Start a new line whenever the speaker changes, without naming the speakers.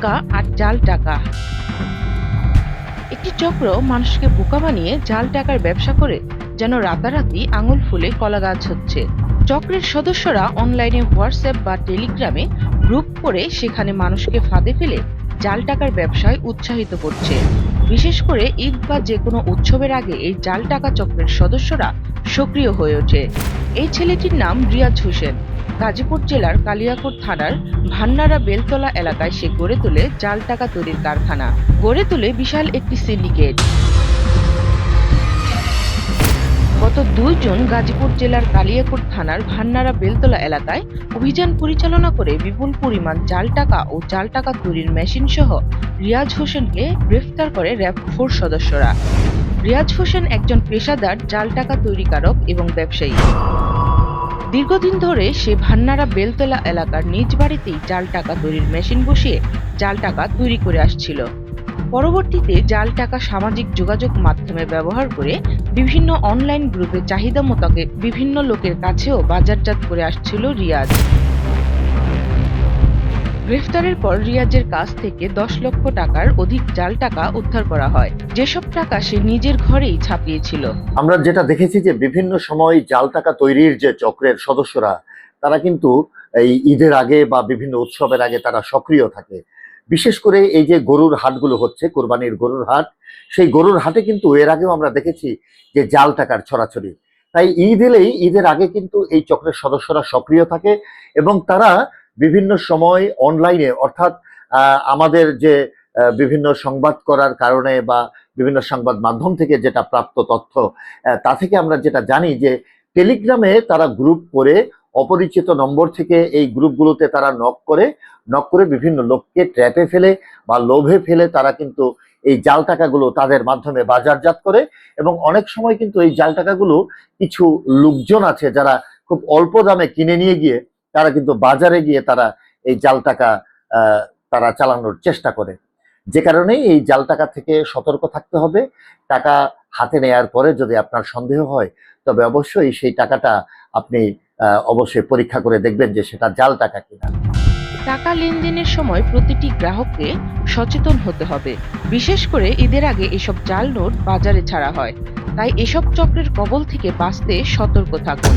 পাক্কা আর জাল টাকা। একটি চক্র মানুষকে বোকা বানিয়ে জাল টাকার ব্যবসা করে, যেন রাতারাতি আঙুল ফুলে কলা গাছ হচ্ছে। চক্রের সদস্যরা অনলাইনে হোয়াটসঅ্যাপ বা টেলিগ্রামে গ্রুপ করে সেখানে মানুষকে ফাঁদে ফেলে জাল টাকার ব্যবসায় উৎসাহিত করছে। বিশেষ করে ঈদ বা যে কোনো উৎসবের আগে এই জাল টাকা চক্রের সদস্যরা সক্রিয় হয়ে ওঠে। এই ছেলেটির নাম রিয়াজ হোসেন। গাজীপুর জেলার কালিয়াকোট থানার ভান্নারা বেলতলা এলাকায় সে গড়ে তোলে জাল টাকা তৈরির কারখানা। গড়ে তোলে বিশাল একটি সিন্ডিকেট। গত দুই জুন গাজীপুর জেলার কালিয়াকোট থানার ভান্নারা বেলতলা এলাকায় অভিযান পরিচালনা করে বিপুল পরিমাণ জাল টাকা ও জাল টাকা তৈরির মেশিন সহ রিয়াজ হোসেনকে গ্রেফতার করে র্যাব ফোর্স সদস্যরা। রিয়াজ হোসেন একজন পেশাদার জাল টাকা তৈরিকারক এবং ব্যবসায়ী। দীর্ঘদিন ধরে সে ভান্নারা বেলতলা এলাকার নিজ বাড়িতেই জাল টাকা তৈরির মেশিন বসিয়ে জাল টাকা তৈরি করে আসছিল। পরবর্তীতে জাল টাকা সামাজিক যোগাযোগ মাধ্যমে ব্যবহার করে বিভিন্ন অনলাইন গ্রুপে চাহিদা মোতাবেক বিভিন্ন লোকের কাছেও বাজারজাত করে আসছিল রিয়াজ। গ্রেফতারের পর রিয়াজের কাছ থেকে দশ লক্ষ টাকার অধিক জাল টাকা উদ্ধার করা হয়। যেসব টাকা সে নিজের ঘরেই ছাপিয়েছিল।
আমরা যেটা দেখেছি যে বিভিন্ন সময় জাল টাকা তৈরির যে চক্রের সদস্যরা, তারা কিন্তু এই ঈদের আগে বা বিভিন্ন উৎসবের আগে তারা সক্রিয় থাকে। বিশেষ করে এই যে গরুর হাটগুলো হচ্ছে, কোরবানির গরুর হাট, সেই গরুর হাটে কিন্তু এর আগেও আমরা দেখেছি যে জাল টাকার ছড়াছড়ি। তাই ঈদ এলেই, ঈদের আগে কিন্তু এই চক্রের সদস্যরা সক্রিয় থাকে এবং তারা বিভিন্ন সময় অনলাইনে অর্থাৎ আমাদের যে বিভিন্ন সংবাদ করার কারণে বা বিভিন্ন সংবাদ মাধ্যম থেকে যেটা প্রাপ্ত তথ্য তা থেকে আমরা যেটা জানি যে টেলিগ্রামে তারা গ্রুপ করে অপরিচিত নম্বর থেকে এই গ্রুপগুলোতে তারা নক করে নক করে বিভিন্ন লোককে ট্র্যাপে ফেলে বা লোভে ফেলে তারা কিন্তু এই জাল টাকাগুলো তাদের মাধ্যমে বাজারজাত করে এবং অনেক সময় কিন্তু এই জাল টাকাগুলো কিছু লোকজন আছে যারা খুব অল্প দামে কিনে নিয়ে গিয়ে তারা কিন্তু বাজারে গিয়ে তারা এই জাল টাকা তারা চালানোর চেষ্টা করে। যে কারণে এই জাল টাকা থেকে সতর্ক থাকতে হবে। টাকা হাতে নেয়ার পরে যদি আপনার সন্দেহ হয়, তবে অবশ্যই সেই টাকাটা আপনি অবশ্যই পরীক্ষা করে দেখবেন যে সেটা জাল টাকা কিনা।
টাকা লেনদেনের সময় প্রতিটি গ্রাহককে সচেতন হতে হবে। বিশেষ করে ঈদের আগে এসব জাল নোট বাজারে ছাড়া হয়। তাই এসব চক্রের কবল থেকে বাঁচতে সতর্ক থাকুন।